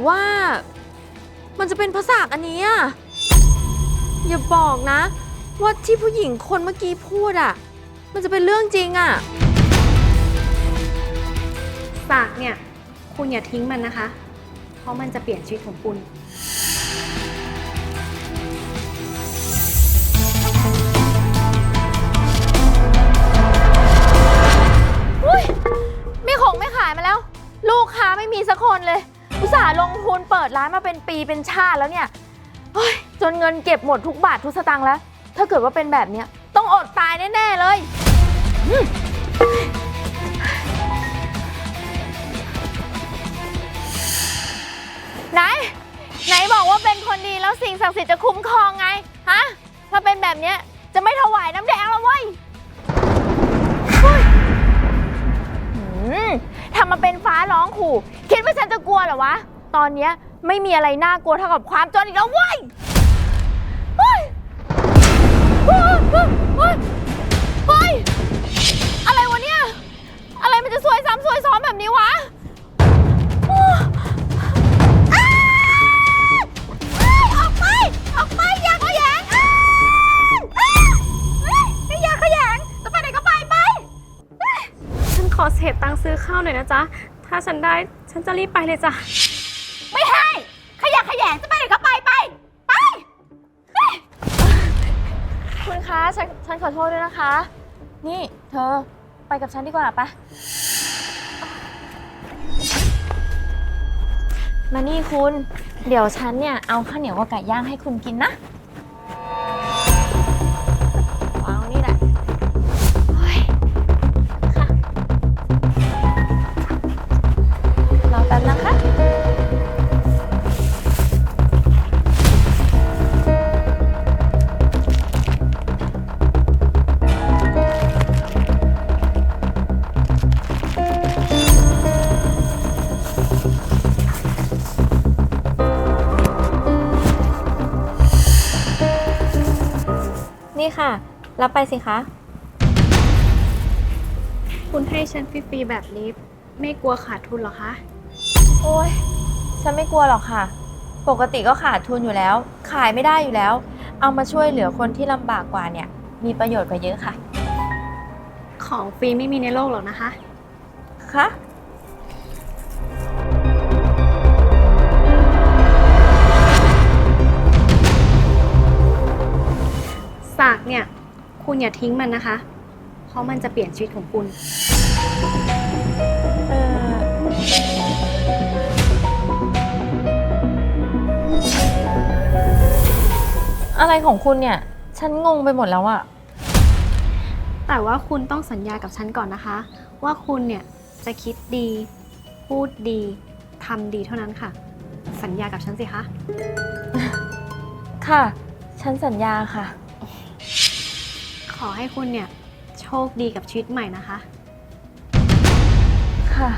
รือว่า มันจะเป็นภาษาอันนี้อะอย่าบอกนะ ว่าที่ผู้หญิงคนเมื่อกี้พูดอะมันจะเป็นเรื่องจริงอะสากเนี่ย คุณอย่าทิ้งมันนะคะ เพราะมันจะเปลี่ยนชีวิตของคุณ อุ้ยมีของไม่ขายมาแล้ว ลูกค้าไม่มีสักคนเลยอุตส่าห์ ลงทุนเปิดร้านมาเป็นปีเป็นชาติแล้วเนี่ยเฮ้ยจนเงินเก็บหมดทุกบาททุกสตางค์แล้ว ถ้าเกิดว่าเป็นแบบเนี้ยต้องอดตายแน่ๆเลยอืมไหน ไหนบอกว่าเป็นคนดีแล้วสิ่งศักดิ์สิทธิ์จะคุ้มครองไง ฮะ ถ้าเป็นแบบเนี้ยจะไม่ถวายน้ำแดงแล้วเว้ยอืมทำมาเป็นฟ้าร้องขู่ คิดว่าฉันจะกลัวเหรอวะ ตอนเนี้ยไม่มีอะไรน่ากลัวเท่ากับความจนอีกแล้วเว้ยเฮ้ยเฮ้ยเฮ้ยเฮ้ยอะไรวะเนี่ย อะไรมันจะซวยซ้ำซวยซ้อนแบบนี้วะอ้าวอ้าวออกไป ออกไป อย่าขยงอ้าวอ้าวเฮ้ยอย่าขยงจะไปไหนก็ไปไป ฉันขอเศษตังค์ซื้อข้าวหน่อยนะจ๊ะ ถ้าฉันได้ฉันจะรีบไปเลยจ้ะ อโทษด้วยนะคะ นี่เธอไปกับฉันดีกว่าปะมานี่คุณ เดี๋ยวฉันเนี่ยเอาข้าวเหนียวกับไก่ย่างให้คุณกินนะ รับไปสิคะ คุณให้ฉันฟรีๆแบบนี้ ไม่กลัวขาดทุนเหรอคะ โอ้ยฉันไม่กลัวหรอกค่ะ ปกติก็ขาดทุนอยู่แล้ว ขายไม่ได้อยู่แล้ว เอามาช่วยเหลือคนที่ลำบากกว่าเนี่ย มีประโยชน์กว่าเยอะค่ะ ของฟรีไม่มีในโลกหรอกนะคะ คะสากเนี่ย คุณอย่าทิ้งมันนะคะ เพราะมันจะเปลี่ยนชีวิตของคุณ เอออะไรของคุณเนี่ย ฉันงงไปหมดแล้วอะแต่ว่าคุณต้องสัญญากับฉันก่อนนะคะ ว่าคุณเนี่ยจะคิดดี พูดดีทำดีเท่านั้นค่ะ สัญญากับฉันสิคะ ค่ะ ฉันสัญญาค่ะ ขอให้คุณเนี่ย โชคดีกับชีวิตใหม่นะคะ ค่ะ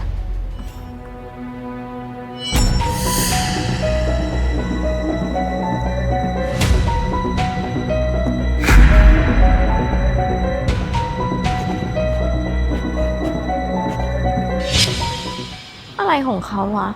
อะไรของเขาวะ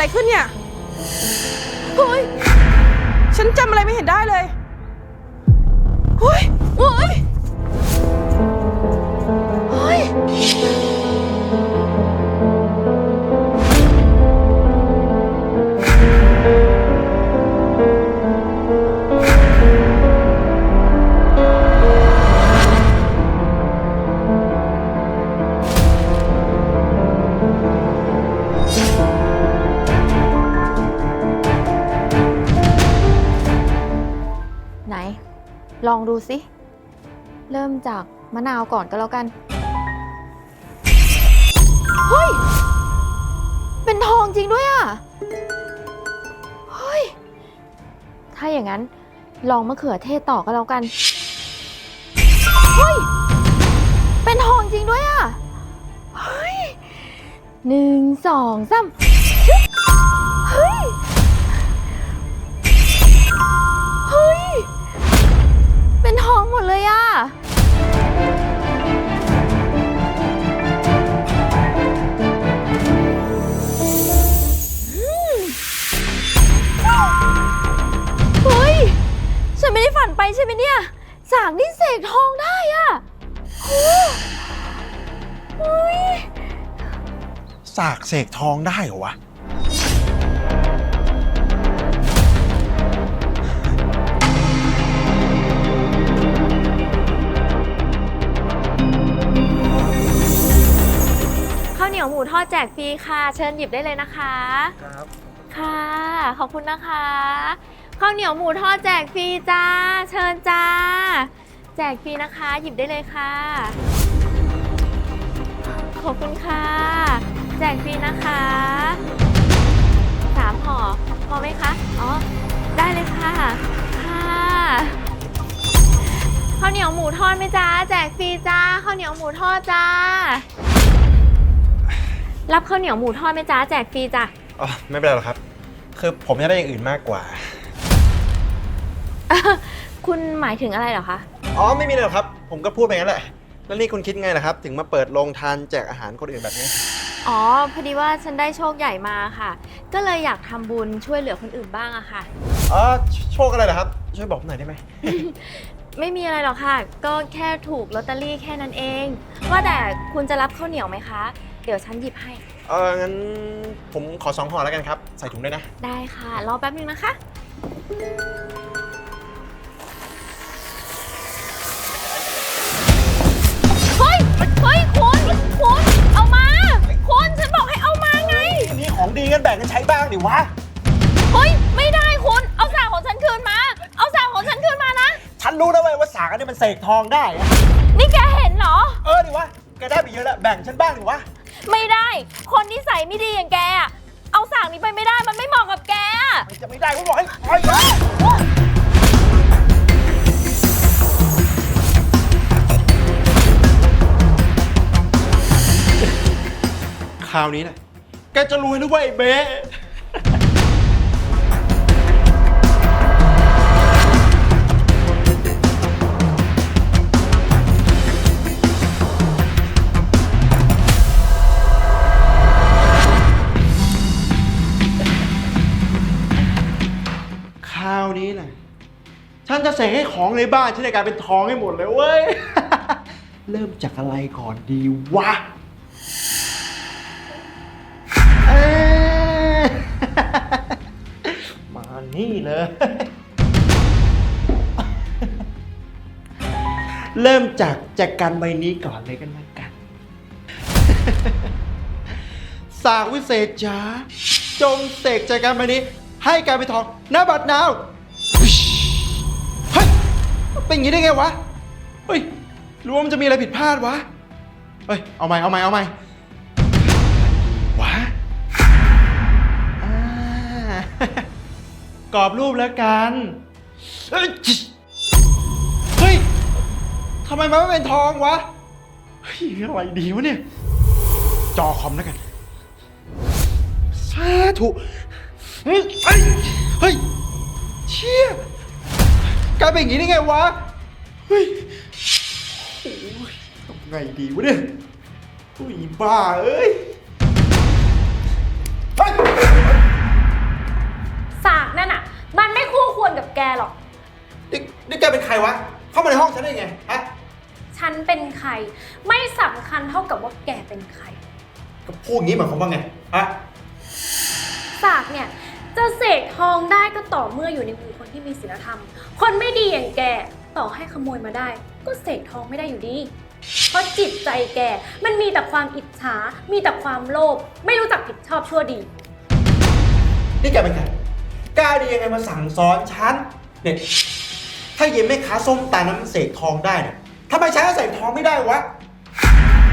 อะไรขึ้นเนี่ยเฮ้ยฉันจำอะไรไม่เห็นได้เลย ดูสิ เริ่มจากมะนาวก่อนก็แล้วกัน เฮ้ย เป็นทองจริงด้วยอะ เฮ้ย ถ้าอย่างนั้นลองมะเขือเทศต่อก็แล้วกัน เฮ้ย เป็นทองจริงด้วยอะ เฮ้ยหนึ่งสองสาม เป็นทองหมดเลยอะเฮ้ย ฉันไม่ได้ฝันไปใช่ไหมเนี่ย สางนี่เสกทองได้อะโอ้เฮ้ย สากเสกทองได้เหรอวะ เหนียวหมูทอดแจกฟรีค่ะ เชิญหยิบได้เลยนะคะ ครับค่ะ ขอบคุณนะคะข้าวเหนียวหมูทอดแจกฟรีจ้า เชิญจ้า แจกฟรีนะคะ หยิบได้เลยค่ะ ขอบคุณค่ะ แจกฟรีนะคะสามห่อพอไหมคะ อ๋อ ได้เลยค่ะ ค่ะข้าวเหนียวหมูทอดไหมจ้า แจกฟรีจ้าข้าวเหนียวหมูทอดจ้า รับข้าวเหนียวหมูทอดไหมจ้าแจกฟรีจ้ะ อ๋อไม่เป็นไรหรอกครับ คือผมจะได้อย่างอื่นมากกว่า คุณหมายถึงอะไรเหรอคะ อ๋อไม่มีเลยหรอกครับ ผมก็พูดไปงั้นแหละ แล้วนี่คุณคิดไงล่ะครับ ถึงมาเปิดโรงทานแจกอาหารคนอื่นแบบนี้ อ๋อ พอดีว่าฉันได้โชคใหญ่มาค่ะ ก็เลยอยากทำบุญช่วยเหลือคนอื่นบ้างอะค่ะ อ๋อโชคอะไรล่ะครับ ช่วยบอกผมหน่อยได้ไหมไม่มีอะไรหรอกค่ะ ก็แค่ถูกลอตเตอรี่แค่นั้นเอง ว่าแต่คุณจะรับข้าวเหนียวไหมคะเดี๋ยวฉันหยิบให้ เอองั้นผมขอสองห่อแล้วกันครับ ใส่ถุงด้วยนะ ได้ค่ะ รอแป๊บนึงนะคะ เฮ้ย เฮ้ย คุณ คุณ เอามา คุณ ฉันบอกให้เอามาไงนี่ของดีกันแบ่งกันใช้บ้างดิวะ เฮ้ย ไม่ได้คุณ เอาสากของฉันคืนมา เอาสากของฉันคืนมานะ ฉันรู้นะเว้ยว่าสากอันนี้มันเสกทองได้อะนี่แกเห็นเหรอ เออดิวะ แกได้ไปเยอะแล้วแบ่งฉันบ้างดิวะ ไม่ได้ คนนิสัยไม่ดีอย่างแกอะเอาสากนี้ไปไม่ได้ มันไม่เหมาะกับแกอะมันจะไม่ได้ผมบอกให้ปล่อยนะคราวนี้นะแกจะรวยนะเว้ยเบ๊ ฉันจะเสกให้ของในบ้านฉันในกลายเป็นทองให้หมดเลยเว้ย เริ่มจากอะไรก่อนดีวะเอ้ย มานี่เลย เริ่มจากแจกันใบนี้ก่อนเลยกันละกัน สากวิเศษจ้าจงเสกแจกันใบนี้ ให้กลายเป็นทองหน้าบัดนาว เป็นอย่างนี้ได้ไงวะ เฮ้ยหรือว่ามันจะมีอะไรผิดพลาดวะ เฮ้ย เอาใหม่ เอาใหม่ เอาใหม่ วะอ่ากรอบรูปแล้วกัน เอ้ยเฮ้ยทำไมมันไม่เป็นทองวะ เฮ้ยอะไรดีวะเนี่ย จอคอมแล้วกัน สาธุเฮ้ยเฮ้ยเฮ้ยเชี่ย กลายเป็นอย่างนี้ได้ไงวะ เฮ้ยโอ้ยทำไงดีวะเนี่ยอุ้ยบ้าเอ้ยเฮ้ยสากนั่นอะ มันไม่คู่ควรกับแกหรอก นี่นี่แกเป็นใครวะ เข้ามาในห้องฉันได้ไงฮะฉันเป็นใคร ไม่สำคัญเท่ากับว่าแกเป็นใคร ก็พูดอย่างนี้หมายความว่าไงฮะสากเนี่ย จะเสกทองได้ก็ต่อเมื่ออยู่ในมือคนที่มีศีลธรรม คนไม่ดีอย่างแกต่อให้ขโมยมาได้ ก็เสกทองไม่ได้อยู่ดี เพราะจิตใจแกมันมีแต่ความอิจฉา มีแต่ความโลภ ไม่รู้จักผิดชอบชั่วดี นี่แกเป็นใครกล้าดียังไงมาสั่งสอนฉันเนี่ยถ้าเย็นแม่ค้าส้มตาลนั้นมันเสกทองได้เนี่ยทำไมฉันก็เสกทองไม่ได้วะ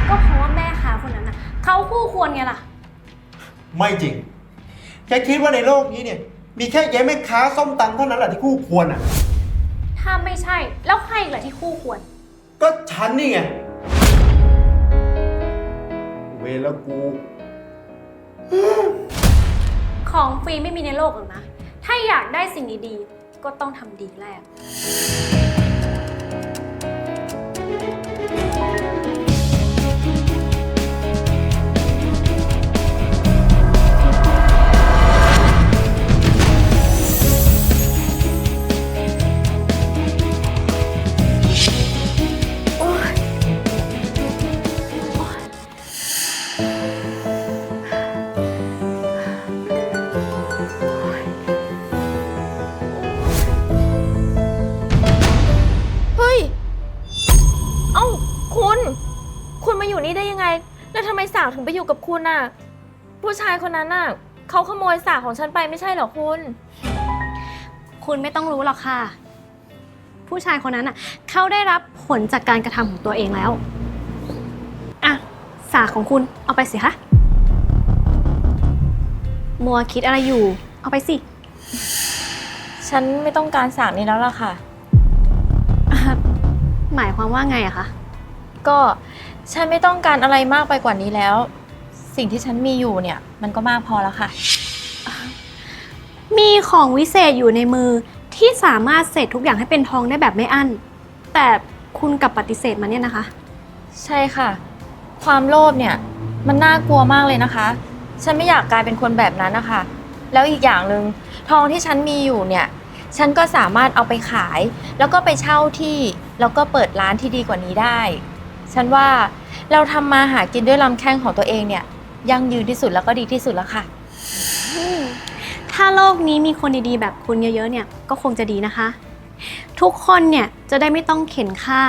ก็เพราะว่าแม่ค้าคนนั้นน่ะเขาคู่ควรไงล่ะ ไม่จริง แกคิดว่าในโลกนี้เนี่ย มีแค่เย้แม่ค้าส้มตำเท่านั้นแหละที่คู่ควรอะ ถ้าไม่ใช่ แล้วใครอีกล่ะที่คู่ควร ก็ฉันนี่ไง เวรแล้วกู ของฟรีไม่มีในโลกหรอกนะ ถ้าอยากได้สิ่งดีๆ ก็ต้องทำดีแรก คุณน่ะผู้ชายคนนั้นน่ะเขาขโมยสากของฉันไปไม่ใช่เหรอคุณ คุณไม่ต้องรู้หรอกค่ะ ผู้ชายคนนั้นอะเขาได้รับผลจากการกระทำของตัวเองแล้ว อะ สากของคุณเอาไปสิคะ มัวคิดอะไรอยู่ เอาไปสิ ฉันไม่ต้องการสากนี้แล้วล่ะค่ะอะหมายความว่าไงอะคะ ก็ฉันไม่ต้องการอะไรมากไปกว่านี้แล้ว สิ่งที่ฉันมีอยู่เนี่ย มันก็มากพอแล้วค่ะ มีของวิเศษอยู่ในมือที่สามารถเสกทุกอย่างให้เป็นทองได้แบบไม่อั้น แต่คุณกลับปฏิเสธมาเนี่ยนะคะ ใช่ค่ะ ความโลภเนี่ย มันน่ากลัวมากเลยนะคะ ฉันไม่อยากกลายเป็นคนแบบนั้นนะคะ แล้วอีกอย่างหนึ่งทองที่ฉันมีอยู่เนี่ย ฉันก็สามารถเอาไปขาย แล้วก็ไปเช่าที่แล้วก็เปิดร้านที่ดีกว่านี้ได้ ฉันว่าเราทำมาหากินด้วยลำแข้งของตัวเองเนี่ย ยั่งยืนที่สุดแล้วก็ดีที่สุดแล้วค่ะ ถ้าโลกนี้มีคนดีๆ แบบคุณเยอะๆเนี่ยก็คงจะดีนะคะ ทุกคนเนี่ยจะได้ไม่ต้องเข็นฆ่า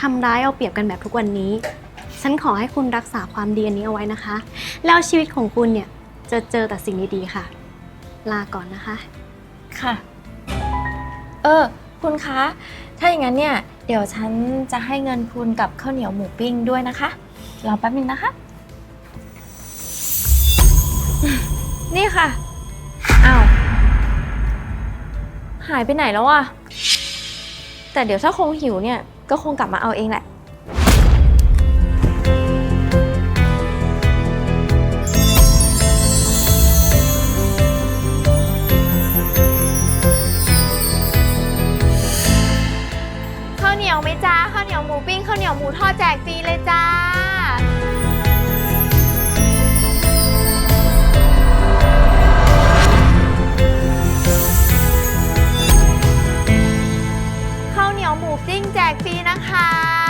ทำร้ายเอาเปรียบกันแบบทุกวันนี้ ฉันขอให้คุณรักษาความดีอันนี้เอาไว้นะคะ แล้วชีวิตของคุณเนี่ยจะเจอแต่สิ่งดีๆค่ะ ลาก่อนนะคะ ค่ะ เออ คุณคะ ถ้าอย่างนั้นเนี่ย เดี๋ยวฉันจะให้เงินคุณกับข้าวเหนียวหมูปิ้งด้วยนะคะ รอแป๊บนึงนะคะ นี่ค่ะ อ้าว หายไปไหนแล้วอะแต่เดี๋ยวถ้าคงหิวเนี่ย ก็คงกลับมาเอาเองแหละ ข้าวเหนียวไหมจ้าข้าวเหนียวหมูปิ้งข้าวเหนียวหมูทอดแจกฟรีเลยจ้า กจิ้งแจกฟรีนะคะ